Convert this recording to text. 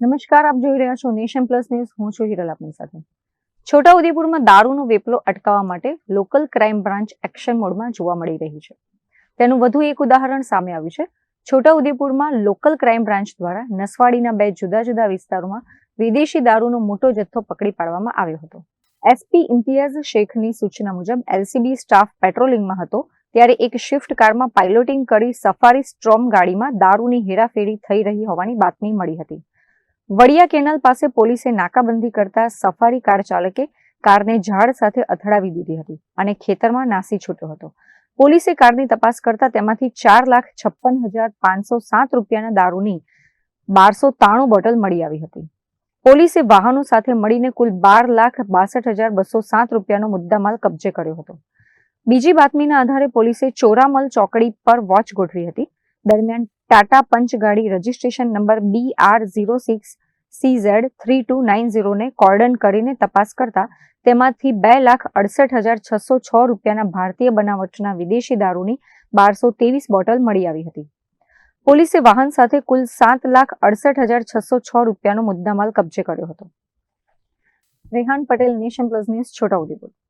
નમસ્કાર, આપ જોઈ રહ્યા છો નેશન પ્લસ ન્યૂઝ. હું છું હિરલ આપની સાથે. છોટાઉદેપુરમાં દારૂનો વેપલો અટકાવવા માટે લોકલ ક્રાઇમ બ્રાન્ચ એક્શન મોડમાં જોવા મળી રહી છે. તેનું વધુ એક ઉદાહરણ સામે આવ્યું છે. છોટાઉદેપુરમાં લોકલ ક્રાઇમ બ્રાન્ચ દ્વારા નસવાડીના બે જુદા જુદા વિસ્તારોમાં વિદેશી દારૂનો મોટો જથ્થો પકડી પાડવામાં આવ્યો હતો. એસપી ઇમ્તિયાઝ શેખની સૂચના મુજબ એલસીબી સ્ટાફ પેટ્રોલિંગમાં હતો, ત્યારે એક શિફ્ટ કારમાં પાયલોટિંગ કરી સફારી સ્ટ્રોમ ગાડીમાં દારૂની હેરાફેરી થઈ રહી હોવાની બાતમી મળી હતી. વડિયા કેનાલ પાસે પોલીસે નાકાબંધી કરતા સફારી કાર ચાલકે કારને ઝાડ સાથે અથડાવી દીધી હતી અને ખેતરમાં નાસી છૂટ્યો હતો. પોલીસે કારની તપાસ કરતા તેમાંથી ચાર લાખ છપ્પન હજાર પાંચસો સાત રૂપિયાના દારૂની બારસો ત્રાણું બોટલ મળી આવી હતી. પોલીસે વાહનો સાથે મળીને કુલ બાર લાખ બાસઠ હજાર બસો સાત રૂપિયાનો મુદ્દામાલ કબજે કર્યો હતો. બીજી બાતમીના આધારે પોલીસે ચોરામલ ચોકડી પર વોચ ગોઠવી હતી. દરમિયાન ટાટા પંચ ગાડી registration number B R zero six C Z three two nine ઝીરોને cordon કરીને તપાસ કરતા તેમાંથી બે લાખ અડસઠ હજાર છસો છ રૂપિયાના ભારતીય બનાવટના વિદેશી દારૂની બારસો ત્રેવીસ બોટલ મળી આવી હતી. પોલીસે વાહન સાથે કુલ સાત લાખ અડસઠ હજાર છસો છ રૂપિયાનો મુદ્દામાલ કબજે કર્યો હતો. Rehan Patel, nation plus news Chhotaudepur